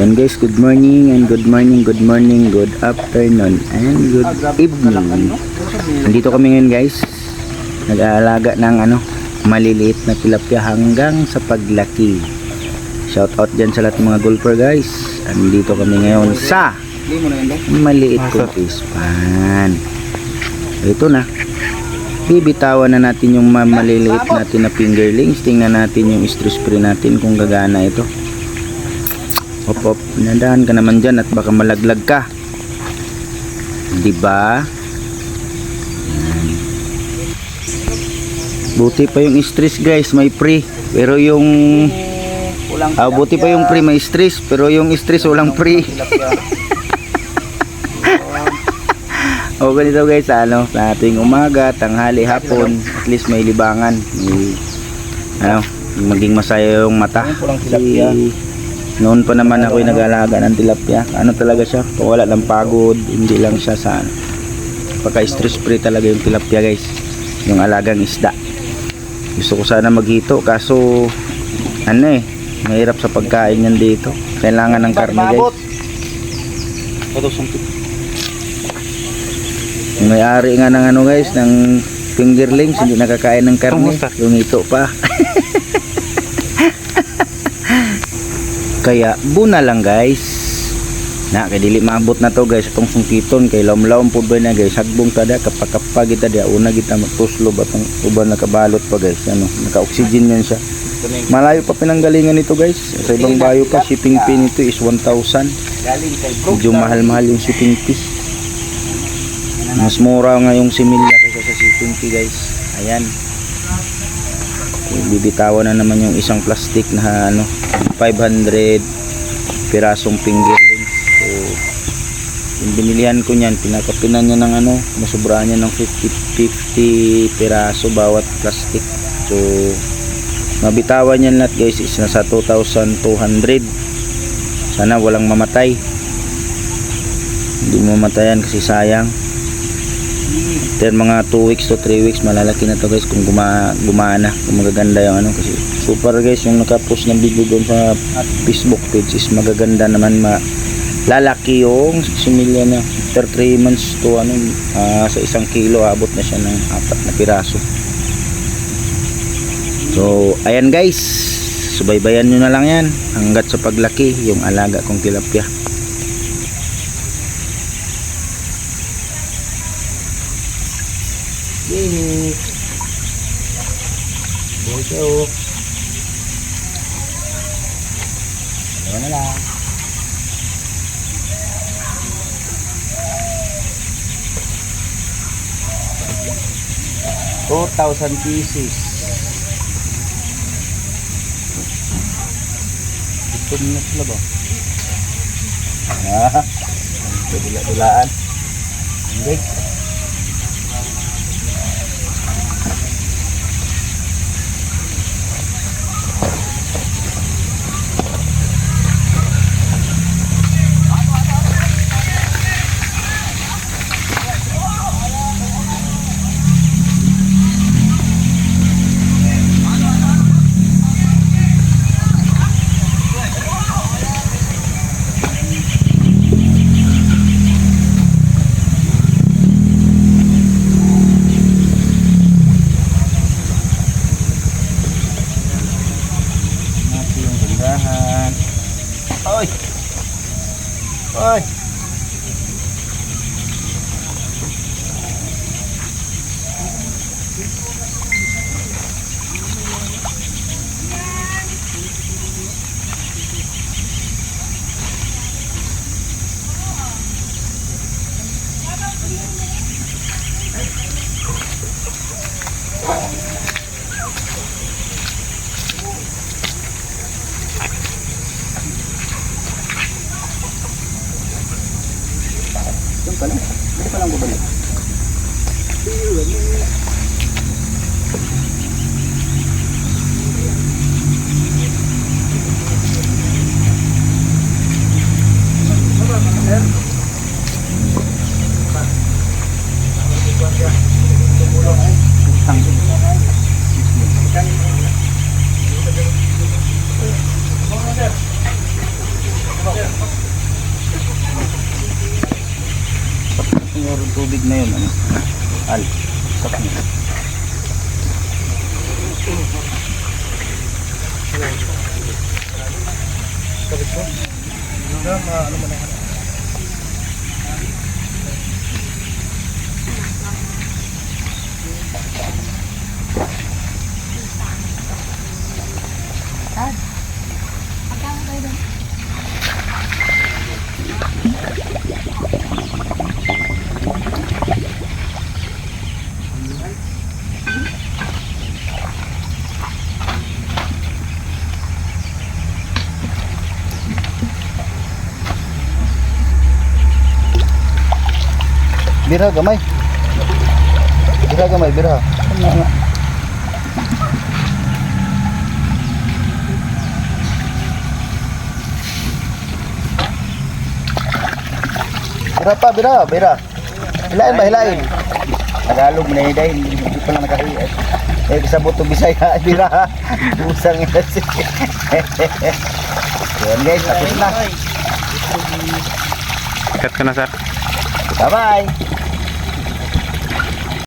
Yan guys, good morning and good morning, good morning, good afternoon and good evening. Nandito kami ngayon guys. Nag-aalaga ng ano, maliliit na tilapia hanggang sa paglaki. Shout out dyan sa lahat ng mga golfer guys. Andito kami ngayon sa maliit kong fish pan. Ito na. Bibitawan na natin yung ma- maliliit natin na fingerlings. Tingnan natin yung stress free natin kung gagana ito. Hop hop, nandaan ka naman dyan at baka malaglag ka. Diba? Buti pa yung stress guys, may free. Pero yung Ah, buti pa yung free may stress, pero yung stress walang free. o ganito guys, sa ano, sa ating umaga, tanghali, hapon, at least may libangan. May, ano, maging masaya yung mata. Kasi, noon pa naman ako nag-alaga ng tilapia. Ano talaga siya? Kung wala lang pagod, hindi lang siya sa ano. Pagka stress free talaga yung tilapia guys. Yung alagang isda. Gusto ko sana maghito kaso ano eh, mahirap sa pagkain yan dito. Kailangan ng karne guys. May-ari nga ng ano guys, ng fingerlings, hindi nakakain ng karne. Yung ito pa. Kaya, buna lang guys. Na, kay dili maabot na to guys, itong sungkiton, kay laom-laom po ba na guys, hagbong tada, kapakapa kita dia, una kita magtuslo, batang uban nakabalot pa guys, ano, naka-oxygen yan siya. Malayo pa pinanggalingan nito guys, sa ibang bayo pa, shipping fee nito is 1,000. galing kay bro. Medyo mahal-mahal yung shipping fee. Mas mura nga yung similya kaysa sa shipping fee guys. Ayan. Bibitawan na naman yung isang plastic na ano, 500 pirasong fingerlings. So, yung binilihan ko niyan, pinakapinan niya ng ano, masubrahan niya ng 50, 50 piraso bawat plastic. So, mabitawan niyan lahat guys is nasa 2,200. Sana walang mamatay hindi mamatayan kasi sayang then mga 2 weeks to 3 weeks malalaki na to guys kung guma gumana kung magaganda yung ano kasi super guys yung nakapost ng video doon sa facebook page is magaganda naman ma lalaki yung similya na after 3 months to ano ah, sa isang kilo abot na siya ng apat na piraso. So ayan guys subaybayan nyo na lang yan hanggat sa paglaki yung alaga kong tilapia Yay! Boso! Dalawa na lang. Two thousand pieces. Ito na sila ba? Ah, dula-dulaan. Okay. ơi ơi pa lang. Doon pa lang bumalik. Tang. Tubig na yun. Ano? Al. Stop mo. Bira gamay. Bira gamay, bira. Bira pa, bira, bira. Hilain ba, hilain? Tagalog na yun dahil hindi pa lang nakahiya. Eh, kasabot to Bisaya, bira. Usang yun. Yan guys, tapos na. Cut ko na sir. Bye-bye.